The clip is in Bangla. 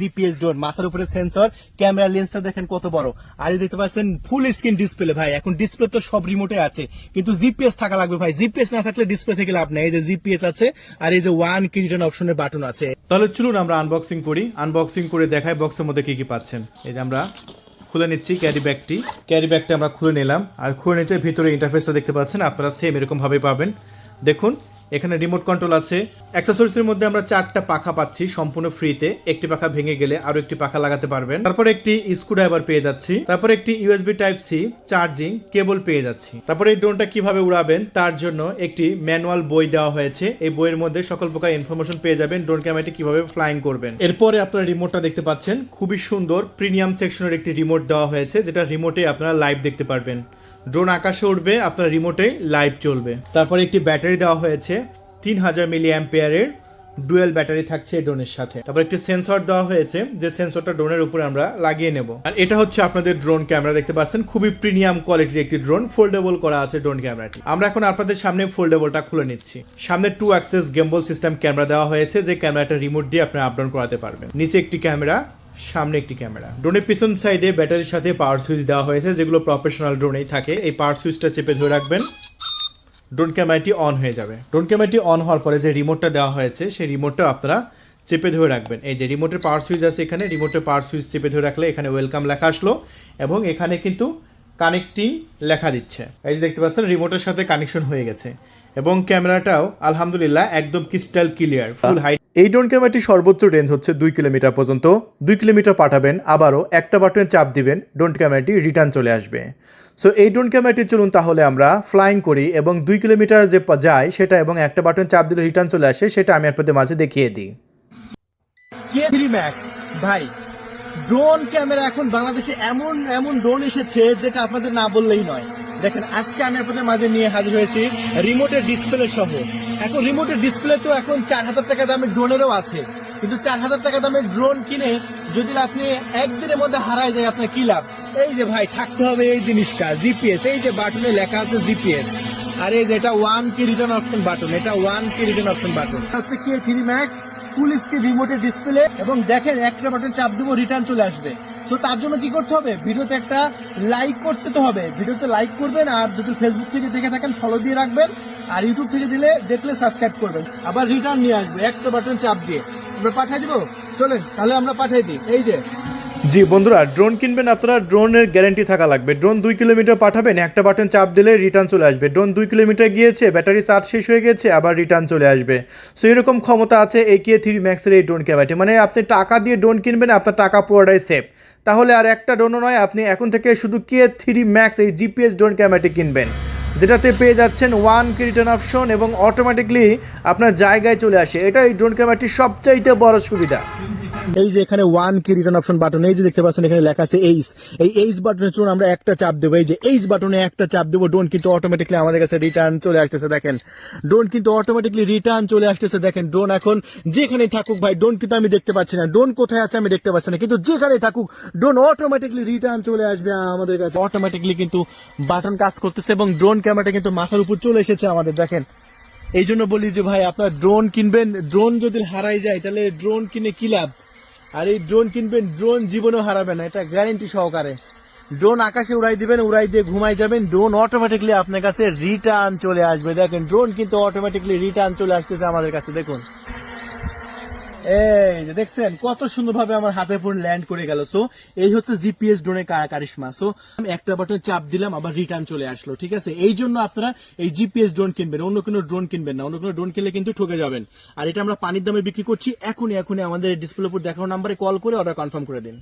জিপিএস ড্রোন, মাথার উপরে সেন্সর ক্যামেরা লেন্সটা দেখেন কত বড়। আর দেখতে পাচ্ছেন ফুল স্ক্রিন ডিসপ্লে ভাই, এখন ডিসপ্লে তো সব রিমোটে আছে। কিন্তু জিপিএস থাকা লাগবে ভাই, জিপিএস না থাকলে ডিসপ্লে থেকে লাভ নেই। এই যে জিপিএস আছে, আর এই যে ওয়ান কি অপশনের বাটন আছে। তাহলে চলুন আমরা আনবক্সিং করি। আনবক্সিং করে দেখাই বক্সের মধ্যে কি কি পাচ্ছেন। এই যে আমরা খুলে নিচ্ছি ক্যারি ব্যাগটি ক্যারি ব্যাগটা আমরা খুলে নিলাম। আর খুলে নিতে ভিতরে ইন্টারফেসটা দেখতে পাচ্ছেন, আপনারা সেম এরকম ভাবে পাবেন। দেখুন এখানে রিমোট কন্ট্রোল আছে। অ্যাক্সেসরিজের মধ্যে আমরা চারটা পাখা পাচ্ছি সম্পূর্ণ ফ্রিতে একটি পাখা ভেঙে গেলে আরও একটি পাখা লাগাতে পারবেন। তারপর একটি স্ক্রুড্রাইভার পেয়ে যাচ্ছি। তারপর একটি USB type C charging cable পেয়ে যাচ্ছি। তারপর এই ড্রোনটা কীভাবে উড়াবেন তার জন্য একটি ম্যানুয়াল বই দেওয়া হয়েছে। এই বইয়ের মধ্যে সকল প্রকার ইনফরমেশন পেয়ে যাবেন ড্রোন ক্যামেরাটি কীভাবে ফ্লাইং করবেন। এরপরে আপনারা রিমোটটা দেখতে পাচ্ছেন। খুবই সুন্দর প্রিমিয়াম সেকশনের একটি রিমোট দেওয়া হয়েছে, যেটা রিমোটে আপনারা লাইভ দেখতে পারবেন। ড্রোন আকাশে উঠবে আপনার রিমোটে লাইভ চলবে। তারপরে একটি ব্যাটারি দেওয়া হয়েছে, তিন হাজার মিলি অ্যাম্পিয়ারের ডুয়েল ব্যাটারি থাকছে ড্রোনের সাথে। তারপর একটি সেন্সর দেওয়া হয়েছে, যে সেন্সরটা ড্রোনের উপরে আমরা লাগিয়ে নেব। আর এটা হচ্ছে আপনাদের ড্রোন ক্যামেরা দেখতে পাচ্ছেন? খুবই প্রিমিয়াম কোয়ালিটির একটি ড্রোন ফোল্ডেবল করা আছে ড্রোন ক্যামেরাটি আমরা এখন আপনাদের সামনে ফোল্ডেবলটা খুলে নিচ্ছি। সামনে two axis gimbal system camera দেওয়া হয়েছে, যে ক্যামেরাটা রিমোট দিয়ে আপনারা আপ ডাউন করাতে পারবেন। নিচে একটি ক্যামেরা সামনে একটি ক্যামেরা। ড্রোনের পিছন সাইডে ব্যাটারির সাথে পাওয়ার সুইচ দেওয়া হয়েছে, যেগুলো প্রফেশনাল ড্রোনেই থাকে। এই পাওয়ার সুইচটা চেপে ধরে রাখবেন। ড্রোন ক্যামেরাটি অন হয়ে যাবে। ড্রোন ক্যামেরাটি অন হওয়ার পরে যে রিমোটটা দেওয়া হয়েছে, সেই রিমোটটা আপনারা চেপে ধরে রাখবেন। এই যে রিমোটের পাওয়ার সুইচ আছে এখানে, রিমোটের পাওয়ার সুইচ চেপে ধরে রাখলে এখানে ওয়েলকাম লেখা আসলো এবং এখানে কিন্তু কানেক্টিং লেখা দিচ্ছে। এই যে দেখতে পাচ্ছেন, রিমোটের সাথে কানেকশন হয়ে গেছে। এবং ক্যামেরাটাও আলহামদুলিল্লাহ একদম ক্রিস্টাল ক্লিয়ার, ফুল হাই এই ড্রোন ক্যামেরাটি সর্বোচ্চ রেঞ্জ হচ্ছে দুই কিলোমিটার পর্যন্ত। দুই কিলোমিটার পাঠাবেন, আবারও একটা বাটনে চাপ দিবেন, ড্রোন ক্যামেরাটি রিটার্ন চলে আসবে। সো এই ড্রোন ক্যামেরাটি চলুন তাহলে আমরা ফ্লাইং করি এবং দুই কিলোমিটার যে যায়, সেটা এবং একটা বাটন চাপ দিলে রিটার্ন চলে আসে, সেটা আমি আপনাদের মাঝে দেখিয়ে দিই। ম্যাক্স ভাই, ড্রোন ক্যামেরা এখন বাংলাদেশে এমন এমন ড্রোন এসেছে যেটা আপনাদের না বললেই নয়। দেখেন, আজকে আমি আপনাদের মাঝে নিয়ে হাজির হয়েছি রিমোটের ডিসপ্লে সহ। এখন রিমোটের ডিসপ্লে তো এখন চার হাজার টাকা দামের ড্রোনেরও আছে। কিন্তু চার হাজার টাকা দামের ড্রোন কিনে যদি আপনি একদিনের মধ্যে হারায় যায়, আপনার কি লাভ? এই যে ভাই, থাকতে হবে এই জিনিসটা জিপিএস এই যে বাটনে লেখা আছে জিপিএস আর এই যে এটা ওয়ান কি রিটার্ন অপশন বাটন এটা ওয়ান কি রিটার্ন অপশন বাটন হচ্ছে K three max full screen রিমোটের display এবং দেখেন, একটা বাটন চাপ দেবো রিটার্ন চলে আসবে। তো তার জন্য কি করতে হবে? ভিডিওতে একটা লাইক করতে তো হবে। ভিডিওতে লাইক করবেন আর যদি ফেসবুক থেকে দেখে থাকেন ফলো দিয়ে রাখবেন আর ইউটিউব থেকে দিলে দেখলে সাবস্ক্রাইব করবেন। আবার রিটার্ন নিয়ে আসবে, একটা বাটন চাপ দিয়ে। আমরা পাঠাই দিব? চলেন, তাহলে আমরা পাঠিয়ে দিই। এই যে জি, বন্ধুরা ড্রোন কিনবেন আপনারা ড্রোনের গ্যারেন্টি থাকা লাগবে। ড্রোন দুই কিলোমিটার পাঠাবেন, একটা বাটন চাপ দিলে রিটার্ন চলে আসবে। ড্রোন দুই কিলোমিটার গিয়েছে ব্যাটারি চার্জ শেষ হয়ে গেছে, আবার রিটার্ন চলে আসবে। সো এরকম ক্ষমতা আছে এ কে থ্রি ম্যাক্সের এই ড্রোন ক্যামেরাটি মানে আপনি টাকা দিয়ে ড্রোন কিনবেন, আপনার টাকা পুরোটাই সেফ তাহলে আর একটা ড্রোনও নয়, আপনি এখন থেকে শুধু কে থ্রি ম্যাক্স এই জিপিএস ড্রোন ক্যামেরাটি কিনবেন। যেটাতে পেয়ে যাচ্ছেন ওয়ান রিটার্ন অপশন এবং অটোমেটিকলি আপনার জায়গায় চলে আসে। এটা এই ড্রোন ক্যামেরাটির সবচাইতে বড় সুবিধা। এই যে এখানে ওয়ান কি রিটার্ন অপশন বাটন এই যে দেখতে পাচ্ছেন এখানে লেখা আছে এইচ এই এইচ বাটনে চলুন আমরা একটা চাপ দেবো। এই যে এইচ বাটনে একটা চাপ দেবো ড্রোন কিন্তু অটোমেটিকলি আমাদের কাছে রিটার্ন চলে আসতেছে, দেখেন। ড্রোন কিন্তু অটোমেটিকলি রিটার্ন চলে আসতেছে, দেখেন। ড্রোন এখন যেখানেই থাকুক ভাই ড্রোন কিন্তু আমি দেখতে পাচ্ছি না। ড্রোন কোথায় আছে আমি দেখতে পাচ্ছি না। কিন্তু যেখানেই থাকুক ড্রোন অটোমেটিকলি রিটার্ন চলে আসবে আমাদের কাছে। অটোমেটিকলি কিন্তু বাটন কাজ করতেছে এবং ড্রোন ক্যামেরাটা কিন্তু মাথার উপর চলে এসেছে আমাদের, দেখেন। এই জন্য বলি যে ভাই, আপনার ড্রোন কিনবেন। ড্রোন যদি হারাই যায়, তাহলে ড্রোন কিনে কি লাভ? আর এই ড্রোন কিনবেন ড্রোন জীবনেও হারাবেন না, এটা গ্যারেন্টি সহকারে। ড্রোন আকাশে উড়াই দিবেন, উড়াই দিয়ে ঘুমাই যাবেন ড্রোন অটোমেটিকলি আপনার কাছে রিটার্ন চলে আসবে। দেখেন ড্রোন কিন্তু অটোমেটিকলি রিটার্ন চলে আসতেছে আমাদের কাছে, দেখুন। এই যে দেখছেন, কত সুন্দরভাবে আমার হাতে ফোন ল্যান্ড করে গেল। সো এই হচ্ছে জিপিএস ড্রোনের কারিশমা। সো আমি একটা বাটন চাপ দিলাম, আবার রিটার্ন চলে আসলো, ঠিক আছে? এই জন্য আপনারা এই জিপিএস ড্রোন কিনবেন, অন্য কোনো ড্রোন কিনবেন না। অন্য কোনো ড্রোন কিনলে কিন্তু ঠকে যাবেন। আর এটা আমরা পানির দামে বিক্রি করছি। এখনই এখনই আমাদের ডিসপ্লে উপর দেখানো নাম্বারে কল করে অর্ডার কনফার্ম করে দিন।